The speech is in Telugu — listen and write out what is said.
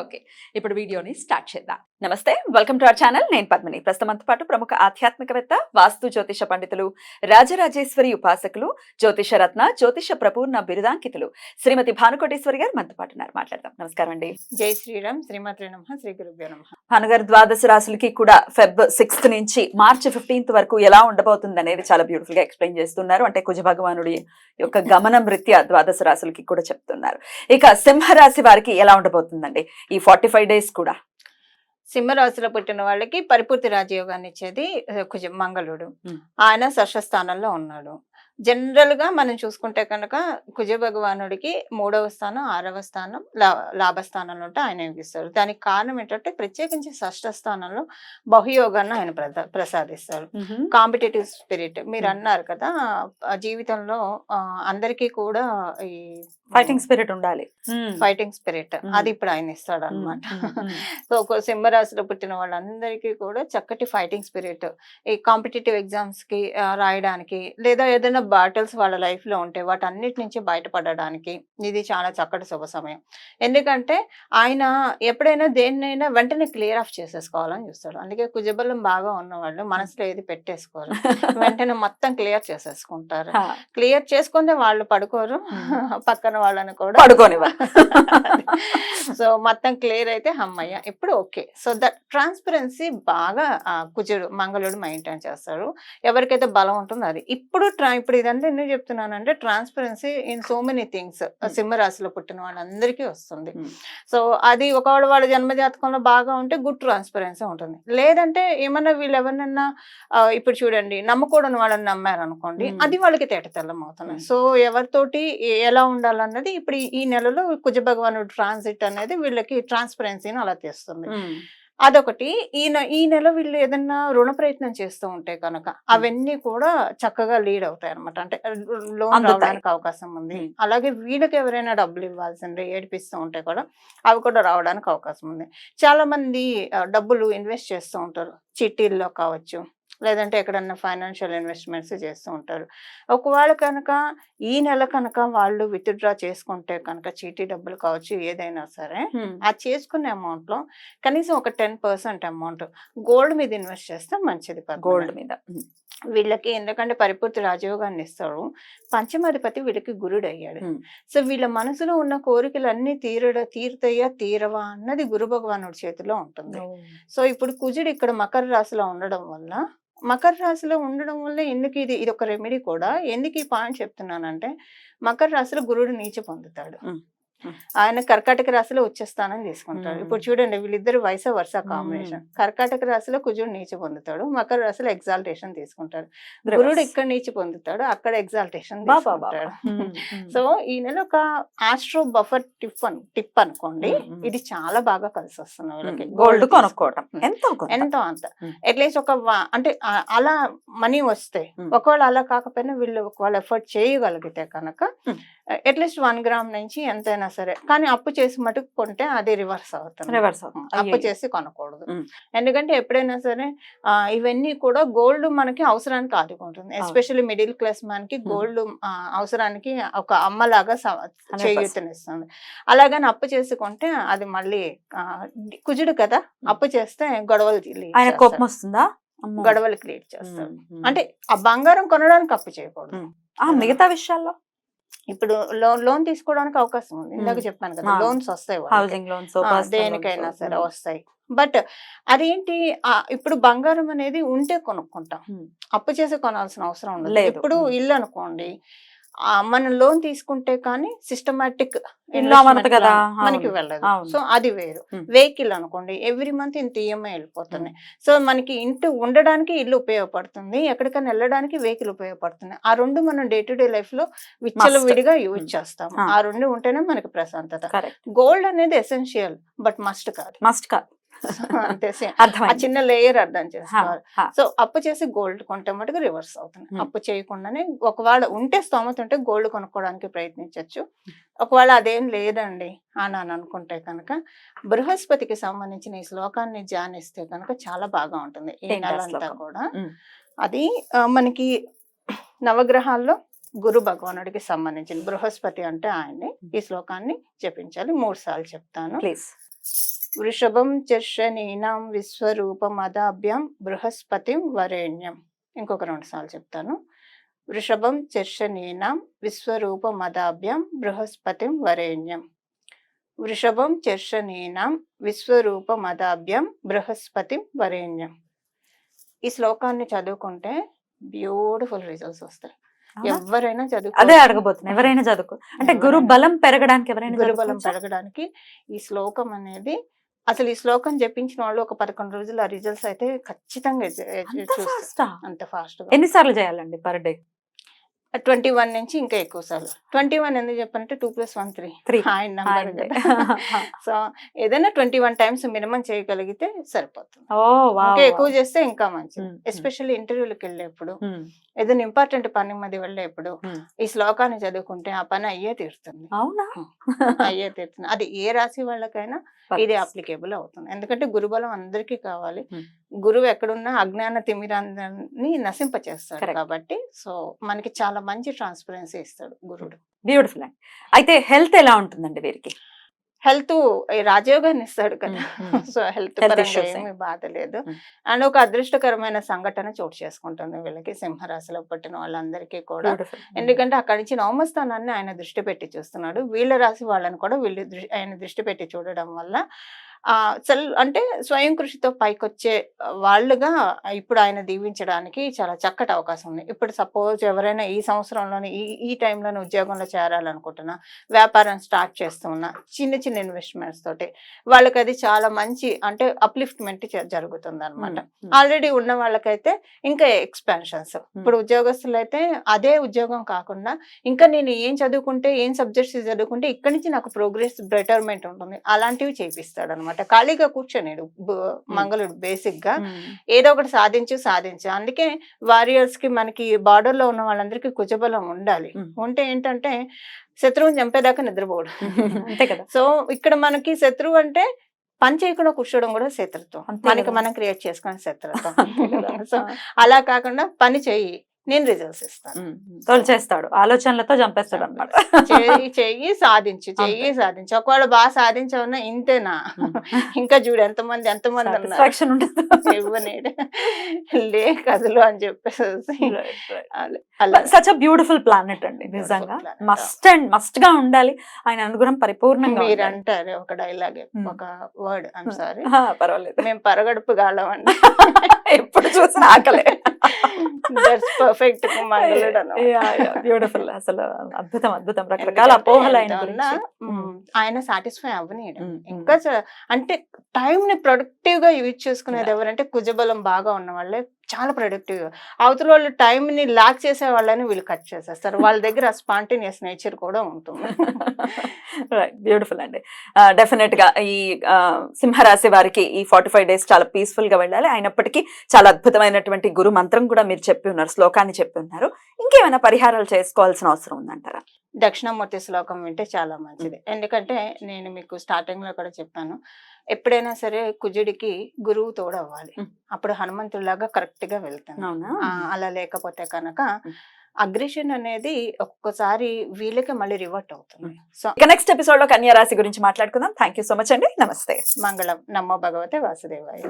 ఓకే ఇప్పుడు వీడియోని స్టార్ట్ చేద్దాం. నమస్తే వెల్కమ్ టు అవర్ ఛానల్. నేను పద్మిని. ప్రస్తుతంతో పాటు ప్రముఖ ఆధ్యాత్మికవేత్త వాస్తు జ్యోతిష పండితులు రాజరాజేశ్వరి ఉపాసకులు జ్యోతిష రత్న జ్యోతిష ప్రపూర్ణ బిరుదాంకితులు శ్రీమతి భానుకోటేశ్వరి గారు మనతో పాటు ఉన్నారు. మాట్లాడదాం. నమస్కారం అండి. జై శ్రీరామ్. శ్రీమాత్రి నమ. శ్రీ గురుభ్యో నమ. భానుగారు ద్వాదశ రాశులకి కూడా ఫెబ్ సిక్స్త్ నుంచి మార్చి ఫిఫ్టీన్త్ వరకు ఎలా ఉండబోతుంది అనేది చాలా బ్యూటిఫుల్గా ఎక్స్ప్లెయిన్ చేస్తున్నారు. అంటే కుజ భగవానుడి యొక్క గమనం రీత్యా ద్వాదశ రాశులకి కూడా చెప్తున్నారు. ఇక సింహరాశి వారికి ఎలా ఉండబోతుందండి? ఈ ఫార్టీ ఫైవ్ డేస్ కూడా. సింహరాశిలో పుట్టిన వాళ్ళకి పరిపూర్తి రాజయోగాన్ని ఇచ్చేది కుజ మంగళుడు. ఆయన షష్ఠస్థానంలో ఉన్నాడు. జనరల్గా మనం చూసుకుంటే కనుక కుజ భగవానుడికి మూడవ స్థానం ఆరవ స్థానం లా- లాభస్థానంలో ఉంటే ఆయన యోగిస్తారు. దానికి కారణం ఏంటంటే ప్రత్యేకించి షష్ఠ స్థానంలో బహుయోగాన్ని ఆయన ప్రసాదిస్తారు. Competitive spirit. మీరు. అన్నారు కదా జీవితంలో అందరికీ కూడా ఈ ఫైటింగ్ స్పిరిట్ ఉండాలి. Fighting spirit. అది ఇప్పుడు ఆయన ఇస్తాడు అనమాట సో ఒక సింహరాశిలో పుట్టిన వాళ్ళందరికీ కూడా చక్కటి ఫైటింగ్ స్పిరిట్. ఈ కాంపిటేటివ్ ఎగ్జామ్స్కి రాయడానికి లేదా ఏదైనా బాటిల్స్ వాళ్ళ లైఫ్లో ఉంటే వాటన్నిటి నుంచి బయటపడడానికి ఇది చాలా చక్కటి శుభ సమయం. ఎందుకంటే ఆయన ఎప్పుడైనా దేన్నైనా వెంటనే క్లియర్ ఆఫ్ చేసేసుకోవాలని చూస్తాడు. అందుకే కుజబలం బాగా ఉన్న వాళ్ళు మనసులో ఏది పెట్టేసుకోరు. వెంటనే మొత్తం క్లియర్ చేసేసుకుంటారు. క్లియర్ చేసుకుంటే వాళ్ళు పడుకోరు. పక్కన వాళ్ళని కూడా. పడుకోనివ్వరు. సో మొత్తం క్లియర్ అయితే అమ్మయ్య ఇప్పుడు ఓకే. సో దట్ ట్రాన్స్పరెన్సీ బాగా కుజుడు మంగళుడు మెయింటైన్ చేస్తారు. ఎవరికైతే బలం ఉంటుందో అది. ఇప్పుడు ట్రా ఇప్పుడు ఇదంతా ఎందుకు చెప్తున్నానంటే transparency in so many things సింహరాశిలో పుట్టిన వాళ్ళందరికీ వస్తుంది. సో అది ఒకవేళ వాళ్ళ జన్మజాతకంలో బాగా ఉంటే గుడ్ ట్రాన్స్పరెన్సీ ఉంటుంది. లేదంటే ఏమన్నా వీళ్ళు ఎవరినన్నా ఇప్పుడు చూడండి నమ్మకూడని వాళ్ళని నమ్మారు అనుకోండి Hmm. అది వాళ్ళకి తేటతెల్లం Hmm. సో ఎవరితోటి ఎలా ఉండాలన్నది ఇప్పుడు ఈ- నెలలో కుజ భగవానుడు ట్రాన్సిట్ అనేది వీళ్ళకి ట్రాన్స్పరెన్సీని అలా తెస్తుంది. అదొకటి. ఈ ఈ నెల వీళ్ళు ఏదన్నా రుణ ప్రయత్నం చేస్తూ ఉంటే కనుక అవన్నీ కూడా చక్కగా లీడ్ అవుతాయి అనమాట అంటే లోన్. రావడానికి అవకాశం ఉంది. అలాగే వీళ్ళకి ఎవరైనా డబ్బులు ఇవ్వాల్సిందే ఏడిపిస్తూ ఉంటే కూడా అవి కూడా రావడానికి అవకాశం ఉంది. చాలా మంది డబ్బులు ఇన్వెస్ట్ చేస్తూ ఉంటారు. చిట్టీల్లో కావచ్చు లేదంటే ఎక్కడన్నా ఫైనాన్షియల్ ఇన్వెస్ట్మెంట్స్ చేస్తూ ఉంటారు. ఒకవేళ కనుక ఈ నెల కనుక వాళ్ళు విత్డ్రా చేసుకుంటే కనుక చీటీ డబ్బులు కావచ్చు ఏదైనా సరే ఆ చేసుకునే అమౌంట్లో కనీసం ఒక టెన్ పర్సెంట్ అమౌంట్ గోల్డ్ మీద ఇన్వెస్ట్ చేస్తే మంచిది. గోల్డ్ మీద. వీళ్ళకి ఎందుకంటే పరిపూర్తి రాజయోగాన్ని ఇస్తాడు పంచమాధిపతి వీళ్ళకి గురుడు అయ్యాడు. సో వీళ్ళ మనసులో ఉన్న కోరికలు అన్ని తీరడ తీరుతాయా తీరవా అన్నది గురు భగవానుడి చేతిలో ఉంటుంది. సో ఇప్పుడు కుజుడు ఇక్కడ మకర రాశిలో ఉండడం వల్ల మకర రాశిలో ఉండడం వల్ల ఎందుకు ఇది ఇది ఒక రెమెడీ కూడా. ఎందుకు ఈ పాయింట్ చెప్తున్నానంటే మకర రాశిలో గురుడు నీచ పొందుతాడు. ఆయన కర్కాటక రాశిలో ఉచ్చస్థానం తీసుకుంటాడు. ఇప్పుడు చూడండి వీళ్ళిద్దరు వయస వరుస కాంబినేషన్ కర్కాటక రాశిలో కుజుడు నీచ పొందుతాడు మకర రాశిలో ఎగ్జాల్టేషన్ తీసుకుంటాడు గురుడు ఇక్కడ నీచ పొందుతాడు అక్కడ ఎగ్జాల్టేషన్ తీసుకుంటాడు సో ఈ నెల ఒక ఆస్ట్రో బఫర్ టిప్ అన్ టిప్ అనుకోండి. ఇది చాలా బాగా కలిసి వస్తుంది వీళ్ళకి గోల్డ్ కొనుక్కోవటం. ఎంతో. ఎంతో అంత. అట్లీస్ట్ ఒక అంటే అలా మనీ వస్తాయి Mm. ఒకవేళ అలా కాకపోయినా వీళ్ళు ఒకవేళ ఎఫర్ట్ చేయగలిగితే కనుక. అట్లీస్ట్ వన్ గ్రామ్ నుంచి ఎంతైనా సరే కానీ అప్పు చేసి మటుకు కొంటే అది రివర్స్ అవుతుంది రివర్స్. అవుతుంది. అప్పు. చేసి కొనకూడదు. ఎందుకంటే ఎప్పుడైనా సరే ఇవన్నీ కూడా గోల్డ్ మనకి అవసరానికి ఆదుకుంటుంది ఎస్పెషల్లీ మిడిల్ క్లాస్ మనకి. గోల్డ్ అవసరానికి ఒక అమ్మలాగా స- 100%. చేయూతనిస్తుంది అలాగని అప్పు చేసుకుంటే అది మళ్ళీ కుజుడు కదా అప్పు చేస్తే గొడవలు ఆయన. కోపం వస్తుందా. గొడవలు క్రియేట్ ఉమ్. అంటే ఆ బంగారం కొనడానికి అప్పు చేయకూడదు మిగతా విషయాల్లో ఇప్పుడు లోన్ లోన్ తీసుకోవడానికి అవకాశం ఉంది ఇందాక. చెప్పాను కదా. లోన్స్ వస్తాయి. హౌసింగ్ లోన్స్ దేనికైనా సరే వస్తాయి బట్ అదేంటి ఇప్పుడు బంగారం అనేది ఉంటే కొనుక్కుంటాం. అప్పు చేసి కొనాల్సిన అవసరం ఉండదు. ఇప్పుడు. ఇల్లు అనుకోండి మనం లోన్ తీసుకుంటే కానీ సిస్టమాటిక్ కదా, మనకి. వెళ్ళదు. సో అది వేరు. వెహికల్ అనుకోండి ఎవ్రీ మంత్ ఇంత ఈఎంఐ వెళ్ళిపోతున్నాయి సో మనకి ఇంటి ఉండడానికి ఇల్లు ఉపయోగపడుతుంది ఎక్కడికైనా వెళ్ళడానికి వెహికల్ ఉపయోగపడుతుంది. ఆ రెండు మనం డే టు డే లైఫ్లో విచ్చలు విడిగా యూజ్. చేస్తాం. ఆ. రెండు ఉంటేనే మనకి ప్రశాంతత. గోల్డ్ అనేది ఎసెన్షియల్ బట్ మస్ట్ కాదు. మస్ట్ కాదు. అంతే. ఆ చిన్న లేయర్ అర్థం చేసుకోవాలి. సో అప్పు చేసి గోల్డ్ కొంటే మటుకు రివర్స్ అవుతుంది. అప్పు చేయకుండానే ఒకవేళ ఉంటే స్తోమత ఉంటే గోల్డ్ కొనుక్కోవడానికి ప్రయత్నించవచ్చు ఒకవేళ అదేం లేదండి అని అని అనుకుంటే కనుక బృహస్పతికి సంబంధించిన ఈ శ్లోకాన్ని ధ్యానిస్తే కనుక చాలా బాగా ఉంటుంది. ఈ నెలంతా? కూడా. అది మనకి నవగ్రహాల్లో గురు భగవానుడికి సంబంధించిన బృహస్పతి అంటే ఆయన్ని ఈ శ్లోకాన్ని జపించాలి. మూడు సార్లు చెప్తాను. ప్లీజ్. వృషభం చర్షనీనాం విశ్వరూపమదాభ్యాం బృహస్పతిం వరేణ్యం. ఇంకొక రెండు సార్లు చెప్తాను. వృషభం చర్షనీనాం విశ్వరూపమదాభ్యాం బృహస్పతిం వరేణ్యం. వృషభం చర్షనీనాం విశ్వరూపమదాభ్యం బృహస్పతిం వరేణ్యం. ఈ శ్లోకాన్ని చదువుకుంటే బ్యూటిఫుల్ రిజల్ట్స్ వస్తాయి. ఎవరైనా చదువు అదే అడగబోతున్నా ఎవరైనా చదువుకో. అంటే గురు బలం పెరగడానికి ఎవరైనా గురుబలం చదువుకోవచ్చా? పెరగడానికి ఈ శ్లోకం అనేది అసలు ఈ శ్లోకం జపించిన వాళ్ళు ఒక పదకొండు రోజులు ఆ రిజల్ట్స్ అయితే ఖచ్చితంగా అంత ఫాస్టా ఎన్నిసార్లు చేయాలండి పర్ డే? ట్వంటీ వన్ నుంచి ఇంకా ఎక్కువ సార్లు. ట్వంటీ వన్ ఎందుకు చెప్పానంటే two plus one three. Three. ఆయన నంబర్ సో ఏదైనా ట్వంటీ వన్ టైమ్స్ మినిమం చేయగలిగితే సరిపోతుంది. ఇంకా ఎక్కువ చేస్తే ఇంకా మంచిది. ఎస్పెషల్లీ ఇంటర్వ్యూలకు వెళ్ళేప్పుడు ఏదైనా ఇంపార్టెంట్ పని మీద వెళ్ళేప్పుడు. ఈ శ్లోకాన్ని చదువుకుంటే ఆ పని అయ్యే తీరుతుంది. అవునా? అయ్యే తీరుతుంది. అది ఏ రాశి వాళ్ళకైనా ఇది అప్లికేబుల్ అవుతుంది. ఎందుకంటే గురుబలం అందరికీ కావాలి. గురువు ఎక్కడున్నా అజ్ఞాన తిమిరాన్ని నశింపచేస్తాడు. కాబట్టి సో మనకి చాలా మంచి ట్రాన్స్పరెన్సీ ఇస్తాడు గురుడు. బ్యూటిఫుల్ అండి. అయితే హెల్త్ ఎలా ఉంటుందండి వీరికి? హెల్త్ రాజయోగాన్ని ఇస్తాడు కదా. సో హెల్త్ ఏమీ బాధ లేదు. అండ్ ఒక అదృష్టకరమైన సంఘటన చోటు చేసుకుంటుంది వీళ్ళకి. సింహరాశిలో పుట్టిన వాళ్ళందరికీ కూడా. ఎందుకంటే అక్కడి నుంచి నవమస్థానాన్ని ఆయన దృష్టి పెట్టి చూస్తున్నాడు. వీళ్ళ రాశి వాళ్ళని కూడా వీళ్ళు ఆయన దృష్టి పెట్టి చూడడం వల్ల సెల్ అంటే స్వయం కృషితో పైకొచ్చే వాళ్ళుగా ఇప్పుడు ఆయన దీవించడానికి చాలా చక్కటి అవకాశం ఉంది. ఇప్పుడు సపోజ్ ఎవరైనా ఈ సంవత్సరంలోనే ఈ ఈ టైంలోనే ఉద్యోగంలో చేరాలనుకుంటున్నా వ్యాపారం స్టార్ట్ చేస్తున్నా చిన్న చిన్న ఇన్వెస్ట్మెంట్స్ తోటి వాళ్ళకి అది చాలా మంచి అంటే అప్లిఫ్ట్మెంట్ జరుగుతుంది అనమాట. ఆల్రెడీ ఉన్న వాళ్ళకైతే ఇంకా ఎక్స్పాన్షన్స్ ఇప్పుడు ఉద్యోగస్తులు అయితే అదే ఉద్యోగం కాకుండా ఇంకా నేను ఏం చదువుకుంటే ఏం సబ్జెక్ట్స్ చదువుకుంటే ఇక్కడి నుంచి నాకు ప్రోగ్రెస్ బెటర్మెంట్ ఉంటుంది. అలాంటివి చేపిస్తాడు అనమాట ఖాళీగా కూర్చోనేడు బ- మంగళుడు బేసిక్గా. ఏదో ఒకటి సాధించు సాధించు. అందుకే వారియర్స్కి మనకి బార్డర్లో ఉన్న వాళ్ళందరికీ కుజబలం ఉండాలి. ఉంటే ఏంటంటే శత్రువుని చంపేదాకా నిద్రపోడు అంతే కదా. సో ఇక్కడ మనకి శత్రువు అంటే పని చేయకుండా కూర్చోవడం కూడా శత్రుత్వం. మనకి. మనం క్రియేట్ చేసుకునే శత్రుత్వం. సో అలా కాకుండా పని చెయ్యి. నేను రిజల్ట్స్ ఇస్తాను. తోల్చేస్తాడు. ఆలోచనలతో చంపేస్తాడు అనమాట చెయ్యి చెయ్యి సాధించు చెయ్యి సాధించు. ఒకవేళ బాగా సాధించవన్నా ఇంతేనా? ఇంకా చూడు ఎంతమంది ఎంతమంది ఇవ్వనేడు. లే కథలు అని చెప్పేసి సచ్ అ బ్యూటిఫుల్ ప్లానెట్ అండి నిజంగా. మస్ట్ అండ్ మస్ట్గా ఉండాలి. ఆయన అనుగుణం పరిపూర్ణంగా మీరు. అంటారు ఒక డైలాగ్. ఒక వర్డ్ ఐమ్ సారీ ఆ, పర్వాలేదు. మేము పరగడుపు గాలం అండి. ఎప్పుడు చూసిన ఆకలే. పర్ఫెక్ట్ బ్యూటిఫుల్ అసలు అద్భుతం అద్భుతం. రకరకాల అపోహలు ఆయన. ఆయన సాటిస్ఫై అవ్వనీయడం. ఇంకా అంటే టైం ని ప్రొడక్టివ్గా యూజ్ చేసుకునేది. ఎవరంటే కుజబలం బాగా ఉన్న వాళ్ళే చాలా ప్రొడక్టివ్ అవతల వాళ్ళు టైం ని లాక్ చేసే వాళ్ళని వీళ్ళు కట్ చేసేస్తారు. వాళ్ళ దగ్గర స్పాంటేనియస్ నేచర్ కూడా ఉంటుంది. బ్యూటిఫుల్ అండి. డెఫినెట్గా ఈ సింహరాశి వారికి ఈ ఫార్టీ ఫైవ్ డేస్ చాలా పీస్ఫుల్గా వెళ్ళాలి. అయినప్పటికీ చాలా అద్భుతమైనటువంటి గురు మంత్రం కూడా మీరు చెప్పి ఉన్నారు శ్లోకాన్ని చెప్పి ఉన్నారు. ఇంకేమైనా పరిహారాలు చేసుకోవాల్సిన అవసరం ఉందంటారా? దక్షిణామూర్తి శ్లోకం వింటే చాలా మంచిది. ఎందుకంటే నేను మీకు స్టార్టింగ్లో కూడా చెప్పాను ఎప్పుడైనా సరే కుజుడికి గురువు తోడవ్వాలి. అప్పుడు హనుమంతుడిలాగా కరెక్ట్గా వెళ్తాను అలా లేకపోతే కనుక. అగ్రెషన్ అనేది ఒక్కొక్కసారి వీళ్ళకి మళ్ళీ రివర్ట్ అవుతుంది. సో ఇక నెక్స్ట్ ఎపిసోడ్లో కన్యా రాశి గురించి మాట్లాడుకుందాం. థ్యాంక్ యూ సో మచ్ అండి. నమస్తే. మంగళం. నమ్మో భగవతే వాసుదేవాయ.